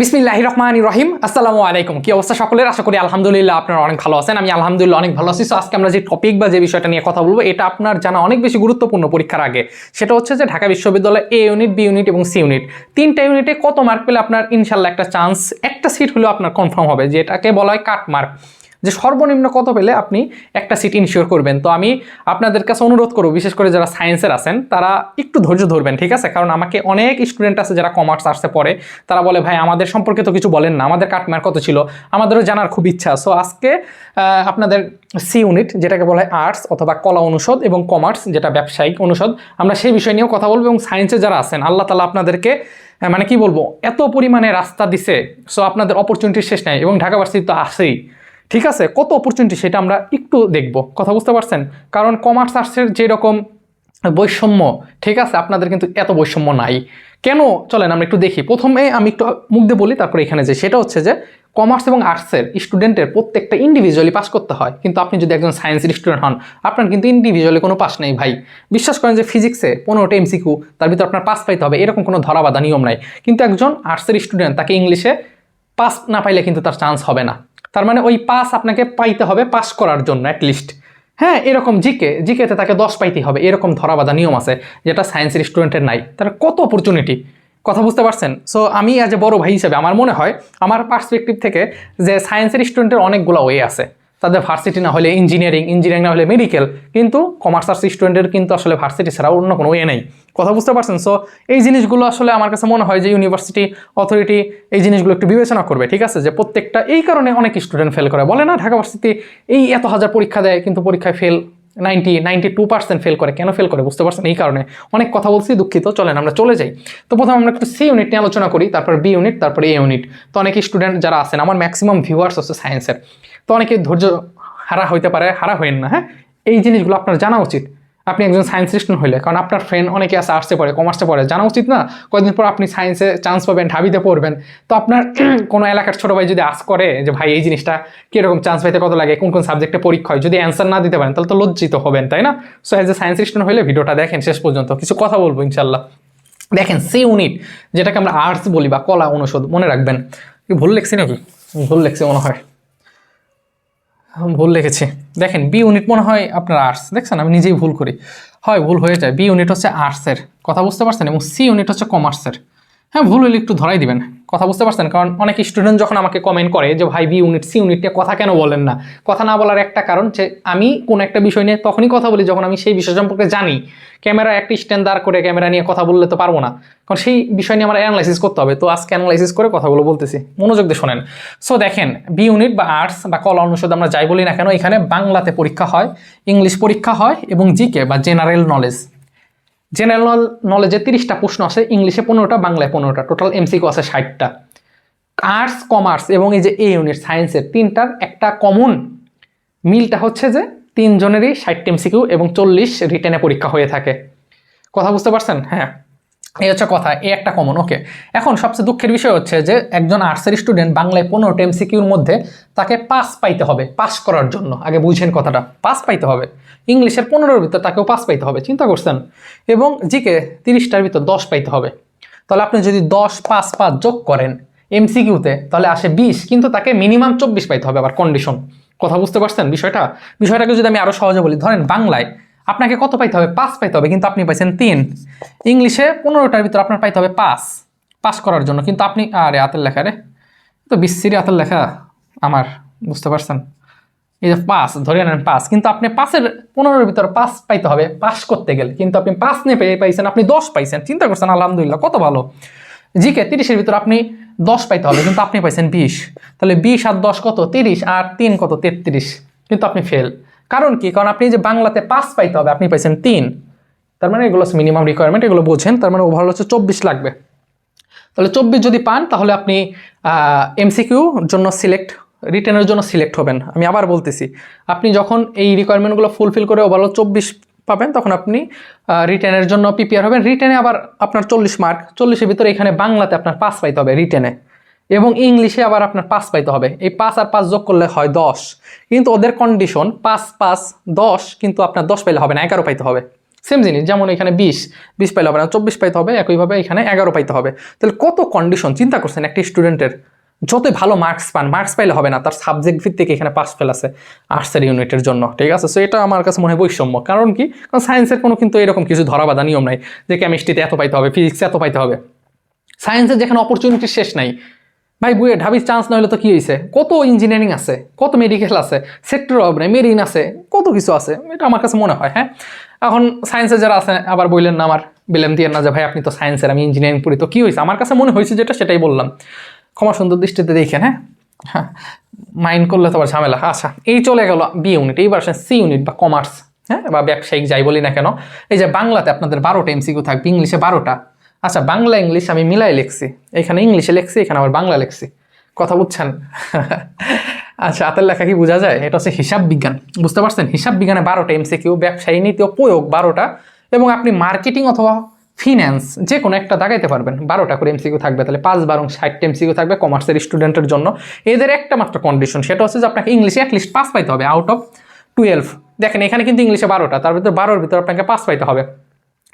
বিসমিল্লাহ রহমান রহিম আসসালামু আলাইকুম। কি অবস্থা সকলের? আশা করি আলহামদুলিল্লাহ আপনারা অনেক ভালো আছেন। আমি আলহামদুলিল্লাহ অনেক ভালো আছি। সো আজকে আমরা যে টপিক বা যে বিষয়টা নিয়ে কথা বলব, এটা আপনার জানা অনেক বেশি গুরুত্বপূর্ণ পরীক্ষার আগে। সেটা হচ্ছে যে ঢাকা বিশ্ববিদ্যালয় এ ইউনিট বি ইউনিট এবং সি ইউনিট তিনটা ইউনিটে কত মার্ক পেলে আপনার ইনশাল্লাহ একটা চান্স একটা সিট হলেও আপনার কনফার্ম হবে, যেটাকে বলা হয় কাট মার্ক যে সর্বনিম্ন কত পেলে আপনি একটা সিট ইনশিওর করবেন? তো আমি আপনাদের কাছে অনুরোধ করব, বিশেষ করে যারা সায়েন্সের আছেন, তারা একটু ধৈর্য ধরবেন, ঠিক আছে? কারণ আমাকে অনেক স্টুডেন্ট আছে যারা কমার্স আর্টসে পড়ে, তারা বলে, ভাই, আমাদের সম্পর্কে তো কিছু বলেন না, আমাদের কাটমার কত ছিল? আমাদেরও জানার খুব ইচ্ছা। সো আজকে আপনাদের সি ইউনিট যেটাকে বলা হয় আর্টস অথবা কলা অনুষদ এবং কমার্স যেটা ব্যবসায়িক অনুষদ, আমরা সেই বিষয় নিয়েও কথা বলব এবং সায়েন্সে যারা আছেন, আল্লাহ তালা আপনাদেরকে মানে কি বলব, এত পরিমাণে রাস্তা দিছে সো আপনাদের অপরচুনিটির শেষ নাই এবং ঢাকা ভার্সিটি তো আসেই ঠিক আছে, কত অপরচুনিটি সেটা আমরা একটু দেখব। কথা বুঝতে পারছেন? কারণ কমার্স আর্টসের যেরকম বৈষম্য, ঠিক আছে? আপনাদের কিন্তু এত বৈষম্য নাই। কেন? চলেন আমরা একটু দেখি। প্রথমে আমি একটু মুখ দিয়ে বলি, তারপরে এখানে যে সেটা হচ্ছে যে কমার্স এবং আর্টসের স্টুডেন্টের প্রত্যেকটা ইন্ডিভিজুয়ালি পাস করতে হয়। কিন্তু আপনি যদি একজন সায়েন্সের স্টুডেন্ট হন, আপনার কিন্তু ইন্ডিভিজুয়ালি কোনো পাস নেই ভাই। বিশ্বাস করেন যে ফিজিক্সে পনেরোটা এমসিকিউ তার ভিতরে আপনার পাস পাইতে হবে। এরকম কোনো ধরাবাধা নিয়ম নাই। কিন্তু একজন আর্টসের স্টুডেন্ট তাকে ইংলিশে পাস না পাইলে কিন্তু তার চান্স হবে না। তার মানে ওই পাস আপনাকে পাইতে হবে পাস করার জন্য অ্যাটলিস্ট হ্যাঁ এরকম জিকে জিকেতে তাকে দশ পাইতে হবে, এরকম ধরা বাঁধা নিয়ম আছে, যেটা সায়েন্সের স্টুডেন্টের নাই। তার কত অপরচুনিটি কথা বুঝতে পারছেন? সো আমি অ্যাজ এ বড় ভাই হিসেবে, আমার মনে হয়, আমার পার্সপেক্টিভ থেকে যে সায়েন্সের স্টুডেন্টের অনেকগুলো ওয়ে আছে। তাদের ভার্সিটি না হলে ইঞ্জিনিয়ারিং ইঞ্জিনিয়ারিং না হলে মেডিকেল কিন্তু কমার্স আর্টস স্টুডেন্টের কিন্তু আসলে ভার্সিটি ছাড়া অন্য কোনো ওয়ে নেই। কথা বুঝতে পারছেন? সো এই জিনিসগুলো আসলে আমার কাছে মনে হয় যে ইউনিভার্সিটি অথরিটি এই জিনিসগুলো একটু বিবেচনা করবে, ঠিক আছে? যে প্রত্যেকটা, এই কারণে অনেক স্টুডেন্ট ফেল করে। বলে না, ঢাকা ভার্সিটি এই এত হাজার পরীক্ষা দেয়, কিন্তু পরীক্ষায় fail ninety ninety two percent fail করে। কেন ফেল করে? বুঝতে পারছেন? এই কারণে। অনেক কথা বলছি, দুঃখিত। চলেন, আমরা চলে যাই। তো প্রথমে আমরা একটু সি ইউনিট নিয়ে আলোচনা করি, তারপর বি ইউনিট তারপরে এ ইউনিট তো অনেক স্টুডেন্ট যারা আছেন, আমার ম্যাক্সিমাম ভিউয়ার্স হচ্ছে সায়েন্সের তো অনেকে ধৈর্য হারা হইতে পারে, হারা হইন না হ্যাঁ? এই জিনিসগুলো আপনার জানা উচিত। আপনি একজন সায়েন্স স্টুডেন্ট হইলে, কারণ আপনার ফ্রেন্ড অনেকে আছে আর্টসে পড়ে কমার্সে পড়ে, জানা উচিত না? কয়েকদিন পর আপনি সায়েন্সে চান্স পাবেন, ঢাবিতে পড়বেন। তো আপনার কোনো এলাকার ছোটো ভাই যদি আস করে যে, ভাই, এই জিনিসটা কীরকম চান্স পাইতে, কত লাগে, কোন কোন সাবজেক্টে পরীক্ষা হয়? যদি অ্যান্সার না দিতে পারেন, তাহলে তো লজ্জিত হবেন, তাই না? So as a science student হলে ভিডিওটা দেখেন শেষ পর্যন্ত। কিছু কথা বলব ইনশাল্লাহ দেখেন, সি ইউনিট যেটাকে আমরা আর্টস বলি বা কলা অনুষদ, মনে রাখবেন। ভুল লেখছি নাকি? ভুল লেখছি মনে হয়। ভুল লিখেছি। দেখেন বি ইউনিট মনে হয় আপনার আর্টস দেখছেন? আমি নিজেই ভুল করি। হয়, ভুল হয়ে যায়। বি ইউনিট হচ্ছে আর্টসের কথা বুঝতে পারছেন? এবং সি ইউনিট হচ্ছে কমার্সের হ্যাঁ ভুল হলে একটু ধরাই দিবেন। কথা বুঝতে পারছেন? কারণ অনেক স্টুডেন্ট যখন আমাকে কমেন্ট করে যে, ভাই বি ইউনিট সি ইউনিট নিয়ে কথা কেন বলেন না? কথা না বলার একটা কারণ যে, আমি কোন একটা বিষয় নিয়ে তখনই কথা বলি যখন আমি সেই বিষয় সম্পর্কে জানি। ক্যামেরা একটা স্ট্যান্ড দাঁড় করে ক্যামেরা নিয়ে কথা বললে তো পারব না। কারণ সেই বিষয় নিয়ে আমার অ্যানালাইসিস করতে হবে। তো আজকে অ্যানালাইসিস করে কথাগুলো বলতেছি। মনোযোগ দিয়ে শোনেন। সো দেখেন বি ইউনিট বা আর্টস বা কলা অনুষদ আমরা যাই বলি না কেন, এখানে বাংলাতে পরীক্ষা হয়, ইংলিশ পরীক্ষা হয় এবং জিকে বা জেনারেল নলেজ জেনারেল নলেজে তিরিশটা প্রশ্ন আছে ইংলিশে পনেরোটা, বাংলায় পনেরোটা টোটাল এমসিকিউ আছে ষাটটা। আর্টস কমার্স এবং এই যে এ ইউনিট সায়েন্সের তিনটার একটা কমন মিলটা হচ্ছে যে তিনজনেরই ষাটটি এমসিকিউ এবং চল্লিশ রিটেনে পরীক্ষা হয়ে থাকে। কথা বুঝতে পারছেন? হ্যাঁ। এই হচ্ছে কথা, এই একটা কমন ওকে এখন সবচেয়ে দুঃখের বিষয় হচ্ছে যে একজন আর্টসের স্টুডেন্ট বাংলায় পনেরোটা এমসিকিউর মধ্যে তাকে পাস পাইতে হবে পাস করার জন্য। আগে বুঝেন কথাটা পাস পাইতে হবে। ইংলিশের পনেরোর ভিতর তাকেও পাস পাইতে হবে, চিন্তা করছেন? এবং জিকে তিরিশটার ভিতর দশ পাইতে হবে। তাহলে আপনি যদি দশ, পাঁচ পাঁচ যোগ করেন এমসিকিউতে তাহলে আসে বিশ, কিন্তু তাকে মিনিমাম চব্বিশ পাইতে হবে আবার কন্ডিশন কথা বুঝতে পারছেন বিষয়টা? বিষয়টাকে যদি আমি আরও সহজে বলি, ধরেন বাংলায় আপনাকে কত পাইতে হবে? পাঁচ পাইতে হবে, কিন্তু আপনি পাইছেন তিন। ইংলিশে পনেরোটার ভিতর আপনার পাইতে হবে পাঁচ। পাস করার জন্য, কিন্তু আপনি, আরে, হাতের লেখা রে। তো বিসিরি হাতের লেখা আমার, বুঝতে পারছেন? এই যে পাস ধরে নেন পাস কিন্তু আপনি পাসের পনেরোর ভিতরে পাস পাইতে হবে পাস করতে গেলে। কিন্তু আপনি পাস নিয়ে পেয়ে পাইছেন, আপনি দশ পাইছেন। চিন্তা করছেন, আলহামদুলিল্লাহ, কত ভালো। জিকে তিরিশের ভিতরে আপনি দশ পাইতে হবে, কিন্তু আপনি পাইছেন বিশ। তাহলে বিশ আর দশ কত? তিরিশ, আর তিন কত? তেত্রিশ। কিন্তু আপনি ফেল। কারণ কি? কারণ আপনি যে বাংলাতে পাস পাইতে হবে, আপনি পাইছেন তিন। তার মানে এগুলো মিনিমাম রিকোয়ারমেন্ট এগুলো বোঝেন। তার মানে ওভারঅল হচ্ছে চব্বিশ লাগবে। তাহলে চব্বিশ যদি পান, তাহলে আপনি এমসিকিউ জন্য সিলেক্ট রিটেনের জন্য সিলেক্ট হবেন। আমি আবার বলতেছি, আপনি যখন এই রিকোয়ারমেন্টগুলো ফুলফিল করে ওভারঅল চব্বিশ পাবেন, তখন আপনি রিটার্নের জন্য প্রিপেয়ার হবেন। রিটেনে আবার আপনার চল্লিশ মার্ক চল্লিশের ভিতরে এখানে বাংলাতে আপনার পাস পাইতে হবে রিটেনে এবং ইংলিশে আবার আপনার পাস পাইতে হবে। এই পাঁচ আর পাঁচ যোগ করলে হয় দশ। কিন্তু ওদের কন্ডিশন পাঁচ পাঁচ, দশ, কিন্তু আপনার দশ পাইলে হবে না, এগারো পাইতে হবে। সেম জিনিস, যেমন এখানে বিশ বিশ পাইলে হবে না, চব্বিশ পাইতে হবে একইভাবে এখানে এগারো পাইতে হবে। তাহলে কত কন্ডিশন চিন্তা করছেন একটি স্টুডেন্টের যতই ভালো মার্কস পান মার্কস পাইলে হবে না, তার সাবজেক্ট ভিত্তিক এখানে পাস ফেল আছে আর্টসের ইউনিটের জন্য, ঠিক আছে? সো এটা আমার কাছে মনে হয় বৈষম্য। কারণ কি? কারণ সায়েন্সের কোনো কিন্তু এরকম কিছু ধরাবাধা নিয়ম নাই যে কেমিস্ট্রিতে এত পাইতে হবে ফিজিক্সে এত পাইতে হবে। সায়েন্সের যেখানে অপরচুনিটি শেষ নাই ভাই, বুয়ে, ঢাবির চান্স না তো কি হয়েছে কত ইঞ্জিনিয়ারিং আছে, কত মেডিকেল আছে সেক্টর অফ মেরিন আছে, কত কিছু আছে, এটা আমার কাছে মনে হয় হ্যাঁ? এখন সায়েন্সে যারা আছে, আবার বললেন না আমার, বিলেম দিয়ে না যে, ভাই, আপনি তো সায়েন্সের আমি ইঞ্জিনিয়ারিং পড়ি। তো কি হয়েছে আমার কাছে মনে হয়েছে যেটা, সেটাই বললাম। ক্ষমা সুন্দর দৃষ্টিতে দেখেন হ্যাঁ? হ্যাঁ মাইন্ড করলে তো আবার ঝামেলা। আচ্ছা এই চলে গেল বি ইউনিট এইবার আসেন সি ইউনিট বা কমার্স হ্যাঁ? বা ব্যবসায়িক যাই বলি না কেন, এই যে বাংলাতে আপনাদের বারোটা এমসিকিউ থাকবে, ইংলিশে বারোটা। আচ্ছা বাংলা, ইংলিশ আমি মিলাই লিখছি। এখানে ইংলিশে লিখছি, এখানে আবার বাংলা লিখছি। কথা বুঝছেন? আচ্ছা হাতের লেখা কি বোঝা যায়? এটা হচ্ছে হিসাব বিজ্ঞান। বুঝতে পারছেন? হিসাব বিজ্ঞানে বারোটা এমসিকিউ ব্যবসায়ী নীতি ও প্রয়োগ বারোটা। এবং আপনি মার্কেটিং অথবা ফিন্যান্স যে কোনো একটা দাগাইতে পারবেন। বারোটা করে এমসিকিউ থাকবে, তাহলে পাঁচ বারো ষাটটা এমসিকিউ থাকবে কমার্সের স্টুডেন্টের জন্য। এদের একটা মাত্র কন্ডিশন সেটা হচ্ছে যে আপনাকে ইংলিশে অ্যাটলিস্ট পাস পাইতে হবে আউট অফ টুয়েলভ দেখেন, এখানে কিন্তু ইংলিশে বারোটা, তার ভিতরে বারোর ভিতরে আপনাকে পাস পাইতে হবে।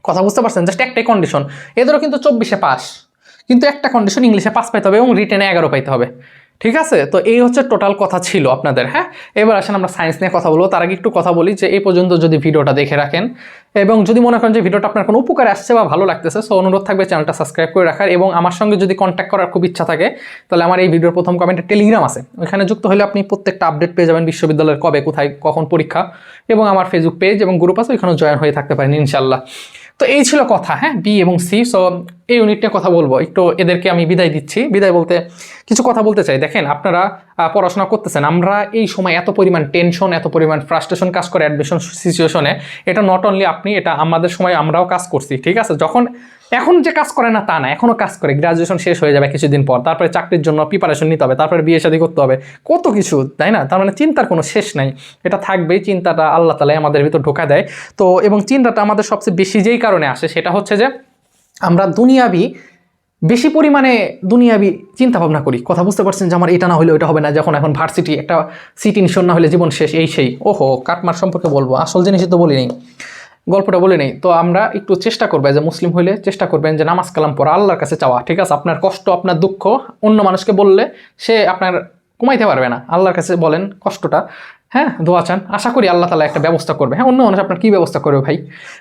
কথা বুঝতে পারছেন? জাস্ট একটাই কন্ডিশন এদেরও কিন্তু চব্বিশে পাস। কিন্তু একটা কন্ডিশন ইংলিশে পাস পাইতে হবে এবং রিটেনে এগারো পাইতে হবে। ঠিক আছে? তো এই হচ্ছে টোটাল কথা ছিল আপনাদের হ্যাঁ? এবার আসেন আমরা সায়েন্স নিয়ে কথা বলব। তার আগে একটু কথা বলি যে এই পর্যন্ত যদি ভিডিওটা দেখে রাখেন এবং যদি মনে করেন যে ভিডিওটা আপনার কোনো উপকারে আসছে বা ভালো লাগতেছে সো অনুরোধ থাকবে চ্যানেলটা সাবস্ক্রাইব করে রাখার এবং আমার সঙ্গে যদি কন্ট্যাক্ট করার খুব ইচ্ছা থাকে, তাহলে আমার এই ভিডিওর প্রথম কমেন্টে টেলিগ্রাম আছে। ওইখানে যুক্ত হলে আপনি প্রত্যেকটা আপডেট পেয়ে যাবেন বিশ্ববিদ্যালয়ের কবে, কোথায়, কখন পরীক্ষা এবং আমার ফেসবুক পেজ এবং গ্রুপ আছে, ওইখানেও জয়েন হয়ে থাকতে পারেন ইনশাল্লাহ তো এই ছিল কথা হ্যাঁ? বি এবং সি সো এই ইউনিট নিয়ে কথা বলব। একটু এদেরকে আমি বিদায় দিচ্ছি। বিদায় বলতে কিছু কথা বলতে চাই। দেখেন, আপনারা পড়াশোনা করতেছেন। আমরা এই সময় এত পরিমাণ টেনশন এত পরিমাণ ফ্রাস্ট্রেশন কাজ করে অ্যাডমিশন সিচুয়েশনে এটা নট অনলি আপনি, এটা আমাদের সময় আমরাও কাজ করছি, ঠিক আছে? যখন এখন যে কাজ করে না তা না এখনও কাজ করে। গ্রাজুয়েশন শেষ হয়ে যাবে কিছুদিন পর, তারপরে চাকরির জন্য প্রিপারেশন নিতে হবে, তারপরে বিয়ে শাদী করতে হবে, কত কিছু, তাই না? তার মানে চিন্তার কোনো শেষ নাই। এটা থাকবেই, চিন্তাটা আল্লাহ তালাই আমাদের ভিতর ঢোকা দেয়। তো, এবং চিন্তাটা আমাদের সবচেয়ে বেশি যেই কারণে আসে, সেটা হচ্ছে যে আমরা দুনিয়াবি বেশি পরিমাণে দুনিয়াবি চিন্তা ভাবনা করি। কথা বুঝতে পারছেন যে আমার এটা না হলে ওটা হবে না, যখন এখন ভার্সিটি একটা সিটি নিশন না হলে জীবন শেষ, এই সেই। ওহো, কাটমার সম্পর্কে বলব, আসল জিনিসই তো বলি নেই গল্পটা বলে নেই। তো আমরা একটু চেষ্টা করবে যে মুসলিম হইলে চেষ্টা করবেন যে নামাজ কালাম পড়া, আল্লাহর কাছে চাওয়া। ঠিক আছে, আপনার কষ্ট, আপনার দুঃখ, অন্য মানুষকে বললে সে আপনার কমাইতে পারবে না। আল্লাহর কাছে বলেন কষ্টটা। হ্যাঁ দোয়া চান। আশা করি আল্লাহ তালা একটা ব্যবস্থা করবে। হ্যাঁ অন্য মানুষ আপনার কী ব্যবস্থা করবে ভাই?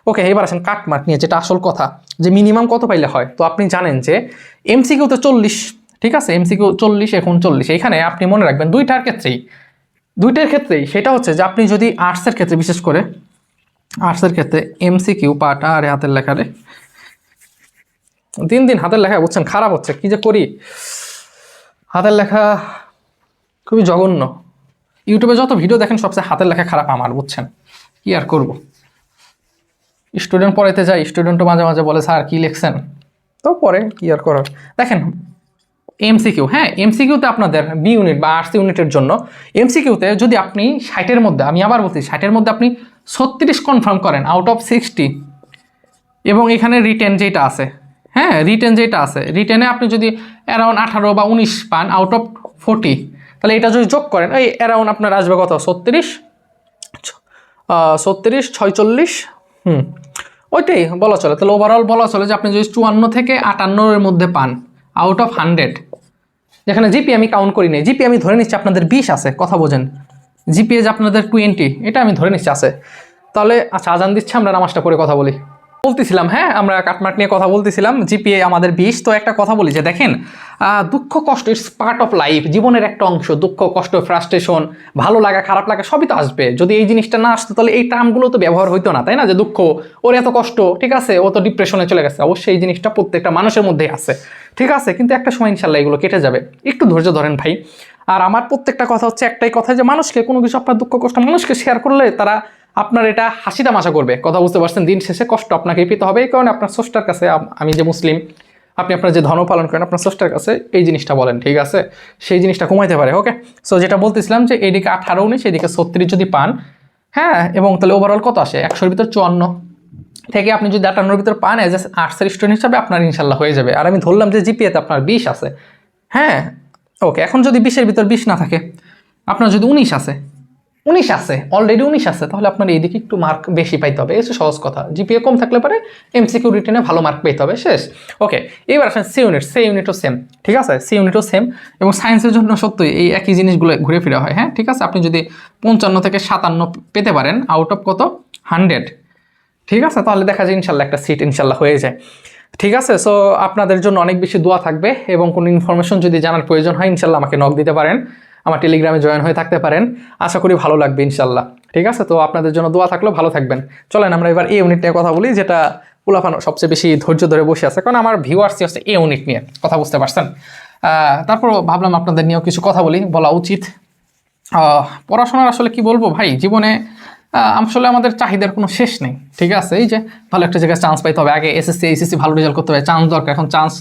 ওকে এবার আসেন কাটমার্ক নিয়ে, যেটা আসল কথা। যে মিনিমাম কত পাইলে হয়? তো আপনি জানেন যে এমসিকিউ তো চল্লিশ, ঠিক আছে? এমসিকিউ চল্লিশ, এখন চল্লিশ। এখানে আপনি মনে রাখবেন দুইটার ক্ষেত্রেই দুইটার ক্ষেত্রেই সেটা হচ্ছে যে আপনি যদি আর্টসের ক্ষেত্রে বিশেষ করে আর্টসের ক্ষেত্রে এমসিকিউ পাটা আরে হাতের লেখারে দিন দিন হাতের লেখা, বুঝছেন? খারাপ হচ্ছে। কি যে করি? হাতের লেখা খুবই জঘন্য। ইউটিউবে যত ভিডিও দেখেন সবচেয়ে হাতের লেখা খারাপ আমার, বুঝছেন? কি আর করব? স্টুডেন্ট পড়াইতে যাই, স্টুডেন্টও মাঝে মাঝে বলে, স্যার, কি লিখছেন? তো পরে কি আর করার? দেখেন এমসিকিউ হ্যাঁ এমসিকিউতে আপনাদের বি ইউনিট বা আর্টস ইউনিটের জন্য এমসিকিউতে যদি আপনি ষাটের মধ্যে, আমি আবার বলছি, ষাটের মধ্যে আপনি ছত্রিশ কনফার্ম করেন আউট অফ সিক্সটি এবং এখানে রিটেন যেটা আছে হ্যাঁ রিটেন যেটা আছে রিটেনে আপনি যদি অ্যারাউন্ড আঠারো বা উনিশ পান আউট অফ ফোর্টি তাহলে এটা যদি যোগ করেন, এই অ্যারাউন্ড আপনার আসবে কত? ছত্রিশ ছত্রিশ, ছয়চল্লিশ, হুম, ওইটাই বলা চলে। তাহলে ওভারঅল বলা চলে যে আপনি যদি চুয়ান্ন থেকে আটান্নর মধ্যে পান আউট অফ হান্ড্রেড যেখানে জিপি আমি কাউন্ট করি নাই। জিপি আমি ধরে নিচ্ছি আপনাদের বিশ আছে, কথা বোঝেন। জিপিএ যে আপনাদের টোয়েন্টি এটা আমি ধরে নিচ্ছি আছে। তাহলে আচ্ছা আজান দিচ্ছে, আমরা নামাজটা করে কথা বলি। বলতেছিলাম হ্যাঁ আমরা কাটমাট নিয়ে কথা বলতেছিলাম জিপিএ আমাদের বিশ, তো একটা কথা বলি যে দেখেন দুঃখ, কষ্ট ইটস পার্ট অফ লাইফ জীবনের একটা অংশ, দুঃখ, কষ্ট ফ্রাস্ট্রেশন ভালো লাগা, খারাপ লাগা, সবই তো আসবে। যদি এই জিনিসটা না আসতো, তাহলে এই টার্মগুলো তো ব্যবহার হইতো না, তাই না? যে দুঃখ, ওর এত কষ্ট, ঠিক আছে, ও তো ডিপ্রেশনে চলে গেছে, অবশ্যই এই জিনিসটা প্রত্যেকটা মানুষের মধ্যেই আছে। ঠিক আছে? কিন্তু একটা সময় ইনশাল্লাহ এগুলো কেটে যাবে। একটু ধৈর্য ধরেন ভাই। আর আমার প্রত্যেকটা কথা হচ্ছে একটাই কথা যে, মানুষকে কোনো কিছু আপনার দুঃখ, কষ্ট, মানুষকে শেয়ার করলে তারা আপনার এটা হাসি তামাশা করবে। কথা বুঝতে পারছেন? দিন শেষে কষ্ট আপনাকে পেতে হবে। এই কারণে আপনার স্রষ্টার কাছে আমি যে মুসলিম, আপনি আপনার যে ধর্ম পালন করেন, আপনার স্রষ্টার কাছে এই জিনিসটা বলেন, ঠিক আছে? সেই জিনিসটা কমাইতে পারে ওকে সো যেটা বলতেছিলাম যে, এইদিকে আঠারো, উনিশ এদিকে ছত্রিশ যদি পান হ্যাঁ? এবং তাহলে ওভারঅল কত আসে? একশোর ভিতর চুয়ান্ন। থেকে আপনি যদি আটান্নর ভিতর পান এজ এ আর্টসের স্টুডেন্ট হিসাবে আপনার ইনশাল্লাহ হয়ে যাবে। আর আমি ধরলাম যে জিপিএতে আপনার বিশ আছে। হ্যাঁ? ওকে এখন যদি বিশের ভিতর বিশ না থাকে, আপনার যদি উনিশ আছে উনিশ আছে অলরেডি উনিশ আছে, তাহলে আপনার এইদিকে একটু মার্ক বেশি পাইতে হবে। হচ্ছে সহজ কথা। জিপিএ কম থাকলে পরে এমসিকিউ রিটেনে ভালো মার্ক পেতে হবে, শেষ। ওকে এবার আসেন সি ইউনিট সি ইউনিটও সেম ঠিক আছে? সি ইউনিটও সেম এবং সায়েন্সের জন্য সত্যই এই একই জিনিসগুলো ঘুরে ফিরে হয় হ্যাঁ? ঠিক আছে? আপনি যদি পঞ্চান্ন থেকে সাতান্ন পেতে পারেন আউট অফ কত? হান্ড্রেড ঠিক আছে? তাহলে দেখা যায় ইনশাল্লাহ একটা সিট ইনশাল্লাহ হয়ে যায়। ঠিক আছে? সো আপনাদের জন্য অনেক বেশি দোয়া থাকবে এবং কোনো ইনফরমেশন যদি জানার প্রয়োজন হয়, ইনশাল্লাহ আমাকে নক দিতে পারেন। আমার টেলিগ্রামে জয়েন হয়ে থাকতে পারেন। আশা করি ভালো লাগবে ইনশাল্লাহ। ঠিক আছে? তো আপনাদের জন্য দোয়া থাকলেও ভালো থাকবেন। চলেন আমরা এবার এই ইউনিট নিয়ে কথা বলি, যেটা পুলাফানো সবচেয়ে বেশি ধৈর্য ধরে বসে আছে। কারণ আমার ভিউয়ার্সই হচ্ছে এই ইউনিট নিয়ে, কথা বুঝতে পারছেন? তারপর ভাবলাম আপনাদের নিয়েও কিছু কথা বলি, বলা উচিত। পড়াশোনার আসলে কি বলব ভাই? জীবনে আসলে আমাদের চাহিদার কোনো শেষ নেই। ঠিক আছে? এই যে ভালো একটা জায়গায় চান্স পাইতে হবে। আগে এসএসসি এইচএসসি ভালো রেজাল্ট করতে হবে। চান্স দরকার। এখন চান্স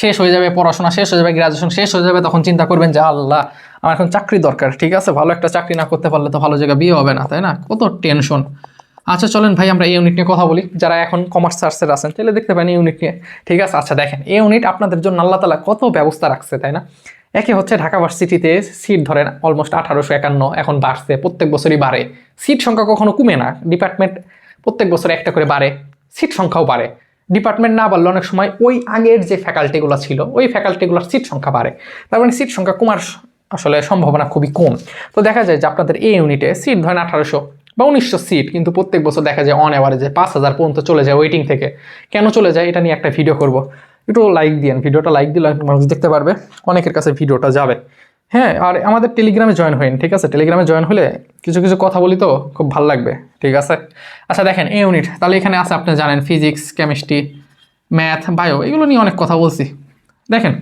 শেষ হয়ে যাবে, পড়াশোনা শেষ হয়ে যাবে গ্রাজুয়েশন শেষ হয়ে যাবে, তখন চিন্তা করবেন যে, আল্লাহ, আমার এখন চাকরি দরকার। ঠিক আছে? ভালো একটা চাকরি না করতে পারলে তো ভালো জায়গায় বিয়ে হবে না, তাই না? কত টেনশন আচ্ছা চলেন ভাই, আমরা এই ইউনিট নিয়ে কথা বলি। যারা এখন কমার্স সার্সের আছেন, তাহলে দেখতে পারেন ইউনিট নিয়ে। ঠিক আছে? আচ্ছা দেখেন, এই ইউনিট আপনাদের জন্য আল্লাহ তালা কত ব্যবস্থা রাখছে, তাই না? একে হচ্ছে ঢাকা ভার্সিটিতে সিট ধরেন অলমোস্ট আঠারোশো একান্ন, এখন বাড়ছে, প্রত্যেক বছরই বাড়ে। সিট সংখ্যা কখনো কমে না ডিপার্টমেন্ট প্রত্যেক বছর একটা করে বাড়ে সিট সংখ্যাও বাড়ে। ডিপার্টমেন্ট না বাড়লে অনেক সময় ওই আগের যে ফ্যাকাল্টিগুলো ছিল, ওই ফ্যাকাল্টিগুলোর সিট সংখ্যা বাড়ে। তার মানে সিট সংখ্যা কমার আসলে সম্ভাবনা খুবই কম। তো দেখা যায় যে আপনাদের এই ইউনিটে সিট ধরেন আঠারোশো বা উনিশশো সিট কিন্তু প্রত্যেক বছর দেখা যায় অন অ্যাভারেজে পাঁচ হাজার পর্যন্ত চলে যায় ওয়েটিং থেকে। কেন চলে যায়? এটা নিয়ে একটা ভিডিও করব। একটু লাইক দিয়েন, ভিডিওটা লাইক দিলে মানুষ দেখতে পারবে, অনেকের কাছে ভিডিওটা যাবে। হ্যাঁ আর আমাদের টেলিগ্রামে জয়েন হইন, ঠিক আছে? টেলিগ্রামে জয়েন হলে কিছু কিছু কথা বলি তো, খুব ভালো লাগবে, ঠিক আছে? আচ্ছা দেখেন, এই ইউনিট তাহলে এখানে আছে, আপনি জানেন ফিজিক্স কেমিস্ট্রি ম্যাথ বায়ো এগুলো নিয়ে অনেক কথা বলছি। দেখেন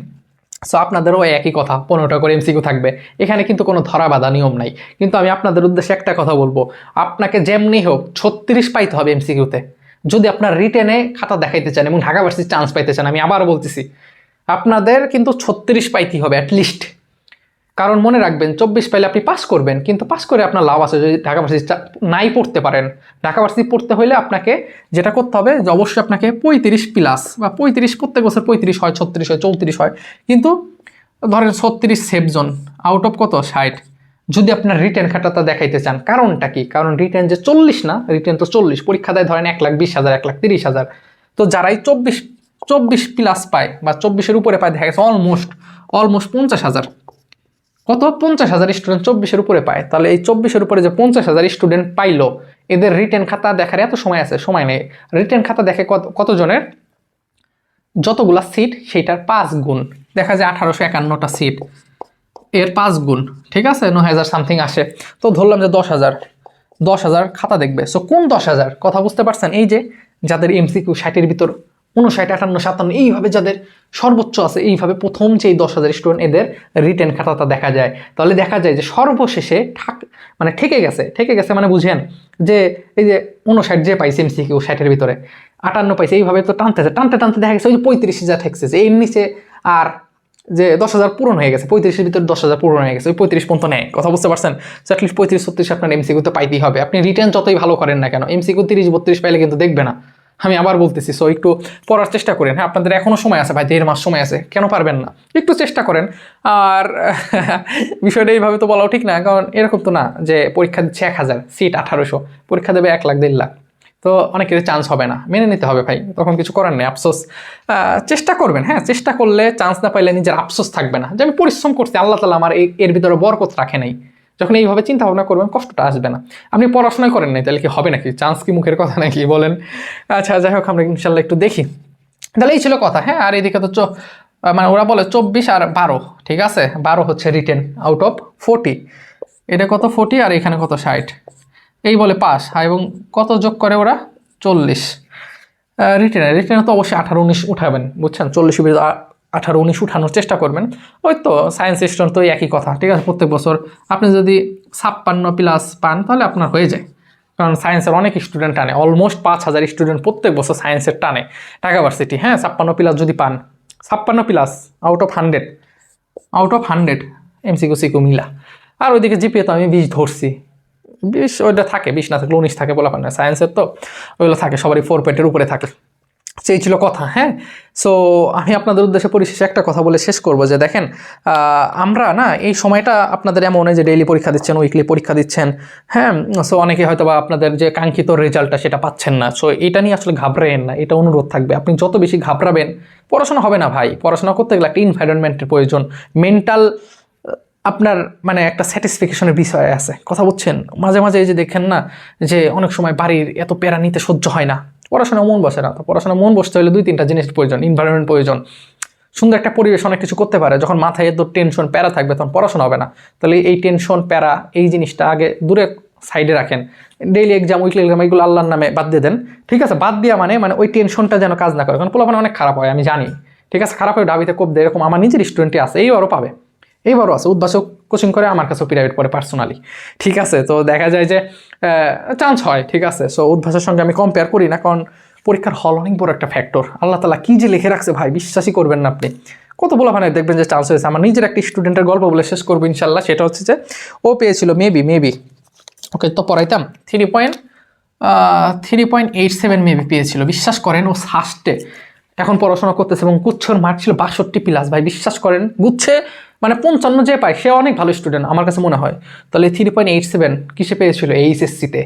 সো আপনাদেরও একই কথা, পনেরোটা করে এমসিকিউ থাকবে। এখানে কিন্তু কোনো ধরা বাঁধা নিয়ম নাই। কিন্তু আমি আপনাদের উদ্দেশ্যে একটা কথা বলব, আপনাকে যেমনি হোক ছত্রিশ পাইতে হবে এমসিকিউতে যদি আপনার রিটেনে খাতা দেখাইতে চান এবং ঢাকা ভার্সিটি চান্স পাইতে চান, আমি আবার বলতেছি, আপনাদের কিন্তু ছত্রিশ পাইতেই হবে অ্যাটলিস্ট কারণ মনে রাখবেন, চব্বিশ পাইলে আপনি পাস করবেন, কিন্তু পাস করে আপনার লাভ আছে যদি ঢাকা ভার্সিটি নাই পড়তে পারেন। ঢাকা ভার্সিটি পড়তে হলে আপনাকে যেটা করতে হবে যে অবশ্যই আপনাকে পঁয়ত্রিশ প্লাস বা পঁয়ত্রিশ, প্রত্যেক বছর পঁয়ত্রিশ হয়, ছত্রিশ হয়, চৌত্রিশ হয়। কিন্তু ধরেন ছত্রিশ সেফ জোন আউট অফ কত? ষাট। যদি আপনার রিটেন খাতাটা দেখাইতে চান, কারণটা কি? কারণ রিটেন যে চল্লিশ না রিটেন তো চল্লিশ, পরীক্ষা দেয় ধরেন এক লাখ, বিশ হাজার, এক লাখ তিরিশ হাজার। তো যারাই চব্বিশ চব্বিশ প্লাস পায় বা চব্বিশের উপরে পায়, দেখা গেছে অলমোস্ট অলমোস্ট পঞ্চাশ হাজার। কত? পঞ্চাশ হাজার স্টুডেন্ট চব্বিশের উপরে পায়। তাহলে এই চব্বিশের উপরে যে পঞ্চাশ হাজার স্টুডেন্ট পাইলো, এদের রিটেন খাতা দেখার এত সময় আছে? সময় নেই। রিটেন খাতা দেখে কত, কতজনের? যতগুলা সিট সেইটার পাঁচ গুণ। দেখা যায় আঠারোশো একান্নটা সিট এর পাঁচ গুণ, ঠিক আছে? ন হাজার সামথিং আসে। তো ধরলাম যে দশ হাজার। দশ হাজার খাতা দেখবে। সো কোন দশ হাজার? কথা বুঝতে পারছেন? এই যে যাদের এমসিকিউ ষাটের ভিতর উনষাট আটান্ন, সাতান্ন, এইভাবে যাদের সর্বোচ্চ আছে, এইভাবে প্রথম যে এই দশ হাজার স্টুডেন্ট এদের রিটেন খাতাটা দেখা যায়। তাহলে দেখা যায় যে সর্বশেষে ঠাক মানে ঠেকে গেছে। ঠেকে গেছে মানে বুঝেন যে এই যে উনষাট যে পাইছে এমসিকিউ ষাটের ভিতরে, আটান্ন পাইছে, এইভাবে তো টানতেছে, টানতে টানতে দেখা গেছে, ওই পঁয়ত্রিশ হাজার ঠেকছে, যে এর নিচে আর যে দশ হাজার পূরণ হয়ে গেছে, পঁয়ত্রিশের ভিতরে দশ হাজার পূরণ হয়ে গেছে, ওই পঁয়ত্রিশ পর্যন্ত নেয়। কথা বুঝতে পারছেন? অ্যাটলিস্ট পঁয়ত্রিশ, ছত্রিশ আপনার এমসিকিউতে পাইতেই হবে। আপনি রিটার্ন যতই ভালো করেন না কেন এমসিকিউ তিরিশ, বত্রিশ পাইলে কিন্তু দেখবে না। আমি আবার বলতেছি সো একটু পড়ার চেষ্টা করেন। হ্যাঁ আপনাদের এখনও সময় আছে ভাই, দেড় মাস সময় আছে, কেন পারবেন না? একটু চেষ্টা করেন। আর বিষয়টা এইভাবে তো বলাও ঠিক না, কারণ এরকম তো না যে পরীক্ষা দিচ্ছে এক হাজার সিট আঠারোশো, পরীক্ষা দেবে এক লাখ, দেড় লাখ। তো অনেকের চান্স হবে না। মেনে নিতে হবে ভাই, তখন কিছু করার নেই, আফসোস। চেষ্টা করবেন হ্যাঁ চেষ্টা করলে চান্স না পাইলে নিজের আফসোস থাকবে না। যে আমি পরিশ্রম করছি, আল্লাহ তালা আমার এর ভিতরে বরকত রাখে নাই। যখন এইভাবে চিন্তা ভাবনা করবেন, কষ্টটা আসবে না। আপনি পড়াশোনা করেন নাই, তাহলে কি হবে নাকি? চান্স কি মুখের কথা নাকি বলেন? আচ্ছা যাই হোক, আমরা ইনশাল্লাহ একটু দেখি। তাহলে এই ছিল কথা হ্যাঁ আর এদিকে তো মানে ওরা বলে চব্বিশ আর বারো, ঠিক আছে? বারো হচ্ছে রিটেন আউট অফ ফোর্টি এটা কত? ফোর্টি আর এখানে কত? ষাট। এই বলে পাস। এবং কত যোগ করে ওরা? চল্লিশ। রিটেনে রিটেনে তো অবশ্যই আঠারো, উনিশ উঠাবেন, বুঝছেন? চল্লিশ বিরুদ্ধে আঠারো, উনিশ উঠানোর চেষ্টা করবেন। ওই তো সায়েন্স স্টুডেন্ট তো একই কথা, ঠিক আছে? প্রত্যেক বছর আপনি যদি ছাপ্পান্ন প্লাস পান, তাহলে আপনার হয়ে যায়। কারণ সায়েন্সের অনেক স্টুডেন্ট টানে অলমোস্ট পাঁচ হাজার স্টুডেন্ট প্রত্যেক বছর সায়েন্সের টানে ঢাকা ভার্সিটি হ্যাঁ ছাপ্পান্ন প্লাস যদি পান, ছাপ্পান্ন plus out of hundred out of hundred MCQ CQ মিলা আর ওইদিকে জিপিএ তো আমি বিশ ধরছি। বিশ ওইটা থাকে বিশ না থাকলে উনিশ থাকে বলা হয় না সায়েন্সের তো, ওইগুলো থাকে, সবারই ফোর পেটের উপরে থাকে। সেই ছিল কথা হ্যাঁ? সো আমি আপনাদের উদ্দেশ্যে পরিশেষে একটা কথা বলে শেষ করব যে দেখেন আমরা না এই সময়টা আপনাদের এমন যে ডেইলি পরীক্ষা দিচ্ছেন উইকলি পরীক্ষা দিচ্ছেন হ্যাঁ? সো অনেকে হয়তো বা আপনাদের যে কাঙ্ক্ষিত রেজাল্টটা সেটা পাচ্ছেন না। সো এটা নিয়ে আসলে ঘাবড়েন না, এটা অনুরোধ থাকবে। আপনি যত বেশি ঘাবড়াবেন, পড়াশোনা হবে না ভাই। পড়াশোনা করতে গেলে একটা এনভায়রনমেন্টের প্রয়োজন। মেন্টাল আপনার মানে একটা স্যাটিসফ্যাকশনের বিষয় আছে। কথা বলছেন মাঝে মাঝে এই যে দেখেন না, যে অনেক সময় বাড়ির এত প্যারা নিতে সহ্য হয় না। পড়াশোনা মন বসে না, তো পড়াশোনা মন বসতে হলে দুই তিনটা জিনিস প্রয়োজন এনভায়রনমেন্ট প্রয়োজন। সুন্দর একটা পরিবেশ অনেক কিছু করতে পারে, যখন মাথায় এত টেনশন প্যারা থাকবে, তখন পড়াশোনা হবে না। তাহলে এই টেনশন প্যারা, এই জিনিসটা আগে দূরে সাইডে রাখেন। ডেইলি এক্সাম উইকলি এক্সাম এগুলো আল্লাহর নামে বাদ দিয়ে দেন। ঠিক আছে? বাদ দেওয়া মানে মানে ওই টেনশনটা যেন কাজ না করে, কারণ পোলাপানে অনেক খারাপ হয়, আমি জানি। ঠিক আছে? খারাপ হয় ডাবিতে কোপ দেয়, এরকম আমার নিজের স্টুডেন্টই আছে এইবারও পাবে। এইবারও আছে, উদ্ভাসক কোচিং করে আমার কাছেও প্রাইভেট পড়ে পার্সোনালি ঠিক আছে, তো দেখা যায় যে চান্স হয়, ঠিক আছে। সো উদ্ভাসের সঙ্গে আমি কম্পেয়ার করি না, কারণ পরীক্ষার হল অনেক বড় একটা ফ্যাক্টর আল্লাহ তালা কী যে লিখে রাখছে ভাই, বিশ্বাসই করবেন না আপনি। কত বলা মানে দেখবেন যে চান্স হয়েছে। আমার নিজের একটা স্টুডেন্টের গল্প বলে শেষ করব ইনশাল্লাহ সেটা হচ্ছে যে, ও পেয়েছিল মেবি মেবি ওকে তো পড়াইতাম। Three point three point eight seven maybe পেয়েছিল। বিশ্বাস করেন, ও সাস্টে এখন পড়াশোনা করতেছে এবং গুচ্ছর মার্ক ছিল বাষট্টি প্লাস ভাই, বিশ্বাস করেন, গুচ্ছে মানে পঞ্চান্ন যে পায়, সে অনেক ভালো স্টুডেন্ট আমার কাছে মনে হয়। তাহলে থ্রি পয়েন্ট এইট সেভেন কিসে পেয়েছিল? এইচএসসিতে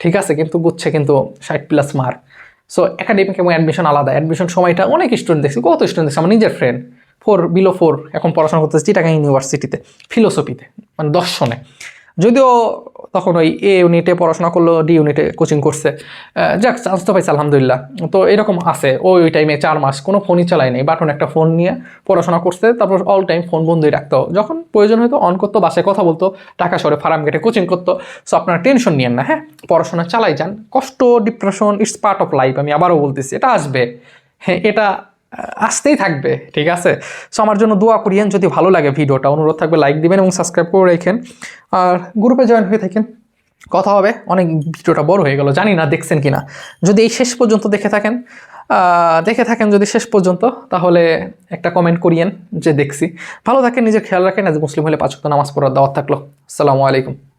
ঠিক আছে, কিন্তু গুচ্ছে কিন্তু ষাট প্লাস মার্ক সো একাডেমিক এবং অ্যাডমিশন আলাদা। অ্যাডমিশন সময়টা অনেক স্টুডেন্ট দেখছি, কত স্টুডেন্ট দেখছি? আমার নিজের ফ্রেন্ড ফোর বিলো ফোর এখন পড়াশোনা করতেছি টাকা ইউনিভার্সিটিতে ফিলোসফিতে মানে দর্শনে। যদিও তখন ওই এ ইউনিটে পড়াশোনা করল ডি ইউনিটে কোচিং করছে। যাক চান্স তো পাইছে, আলহামদুলিল্লাহ। তো এরকম আছে ওই ওই টাইমে চার মাস, কোনো ফোনই চালায় নাই বাটন একটা ফোন নিয়ে পড়াশোনা করছে, তারপর অল টাইম ফোন বন্ধই রাখতো। যখন প্রয়োজন হতো অন করতো, বাসায় কথা বলতো টাকা সরে ফার্ম গেটে কোচিং করতো সো আপনারা টেনশন নিয়েন না হ্যাঁ? পড়াশোনা চালাই যান। কষ্ট depression it's part of life আমি আবারও বলতেছি, এটা আসবে। হ্যাঁ এটা আসতেই থাকবে, ঠিক আছে? সো আমার জন্য দোয়া করিয়েন, যদি ভালো লাগে ভিডিওটা, অনুরোধ থাকবে লাইক দিবেন এবং সাবস্ক্রাইব করে রেখেন। আর গ্রুপে জয়েন হয়ে থাকেন, কথা হবে, অনেক ভিডিওটা বড় হয়ে গেল, জানি না দেখছেন কি না যদি এই শেষ পর্যন্ত দেখে থাকেন দেখে থাকেন যদি শেষ পর্যন্ত, তাহলে একটা কমেন্ট করিয়েন যে দেখছি। ভালো থাকেন, নিজের খেয়াল রাখেন, আজ মুসলিম হলে পাঁচ ওয়াক্ত নামাজ পড়ার দাওয়াত থাকল। আসসালামু আলাইকুম।